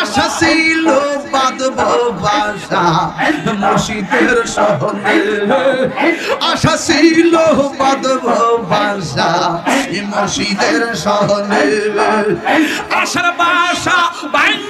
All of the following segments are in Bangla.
আশা ছিল বাদব বাসা মুর্শিদের সহনে। আশা ছিল বাদব বাসা মুর্শিদের সহনে। আশার বাসা বাঙ্গা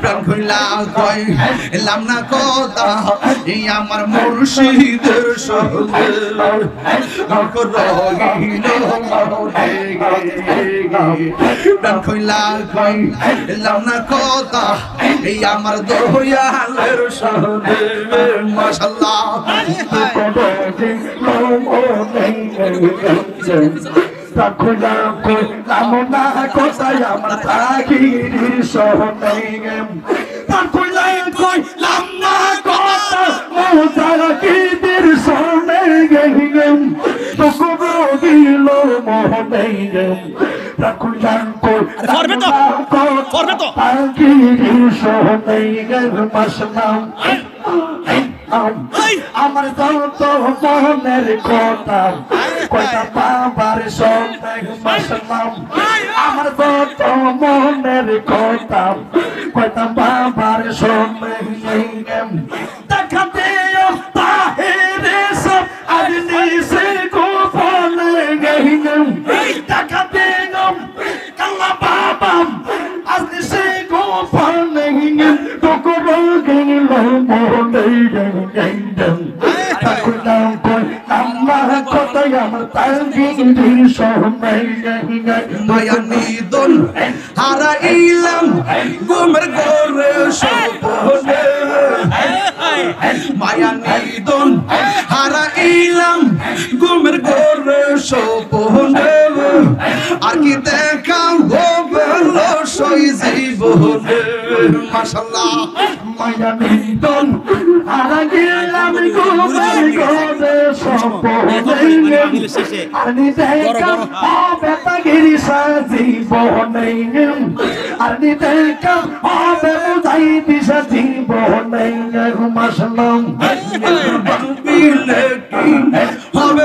প্রাণ খুইলা কই এলাম না কথা এই আমার মুর্শিদের সঙ্গে প্রাণ কই এলাম না কথা এই আমার দয়ালের সঙ্গে মাশাল্লাহ তখনা কামনা কোথায়? আমার থাকি সহনে তখনা কই লামনা কথা মোতারা কি তীর সহনে গেম তোকো দিল মোহনে গেম তখনা কই করবে তো? করবে তো? থাকি সহনে গেম মাসলাম আমার যত মনের কথা কয়টা বাবার সন্দেহ মাসলাম আমার যত মনের কথা, কয়টা বাবার সন্দেহ দেখাতে তাহেরে সব, আজ নিশে গোপনে গহিনম দেখাতে কাল্লা বাবাম, আজ নিশে গোপনে গহিনম তোকরো গহিল মোহনে গহিনম তাকুলাম কই আল্লাহ কত আমার তাঙ্গি সহমে গহিনম মায়া নিদন হারাইলাম গুমের গোরে সপনে মায়া নিদন হারাইলাম গুমের গোরে সপনে আর কি দেখা গোবেল সই জীবনে মাশাল্লাহ মায়া নিদন হারা গেলাম গোবে গোবে সম্পনে আনি দেখাম হবে তাগিরি সাজি বহনে আনি দেখাম হবে বুঝাই দিশা জীবনে মাসলাম ভাবিলে হবে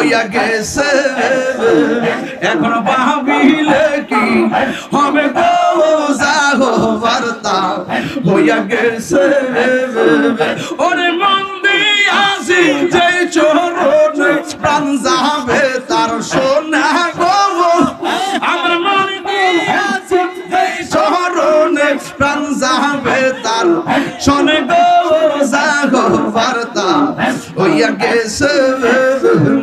হইয়া গেছে। এখন ভাবিলে কি হবে বার্তা হইয়া গেছে। ওরে মন আসি যে চরণ প্রাণ যাবে তার সোনা গো। আমার মন আসি যে চরণে প্রাণ যাবে তার শোনে গো। বার্তা হইয়া গেছে।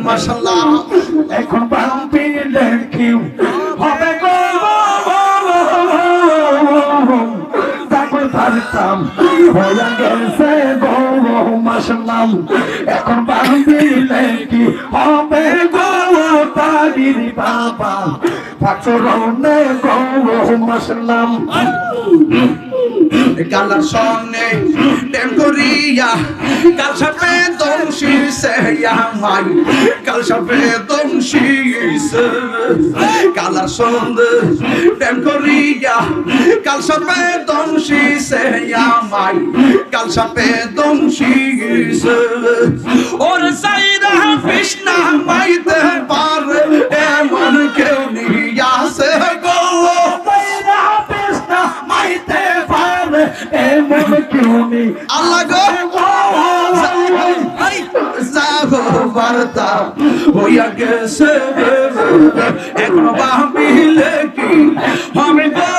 মাশাল্লাহ এখন বাম্পি দেখি হবে গো পারতাম এখন বাম্পি হবে গো বাবা। পাচরনে গো মাসলাম কালার সনে টেম করিয়া কাল সাপে দংশি সে আমাই কাল সাপে সে কালার সনে টেম করিয়া কাল সাপে দংশি সে আমাই কাল সাপে সে ওর সাইরা কৃষ্ণা এমন কি আমি আল্লাহ গো। যাব বার্তা হইয়া গেছে এখন বাহিলে কি আমি গো।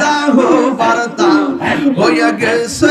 যাব বার্তা হইয়া গেছে।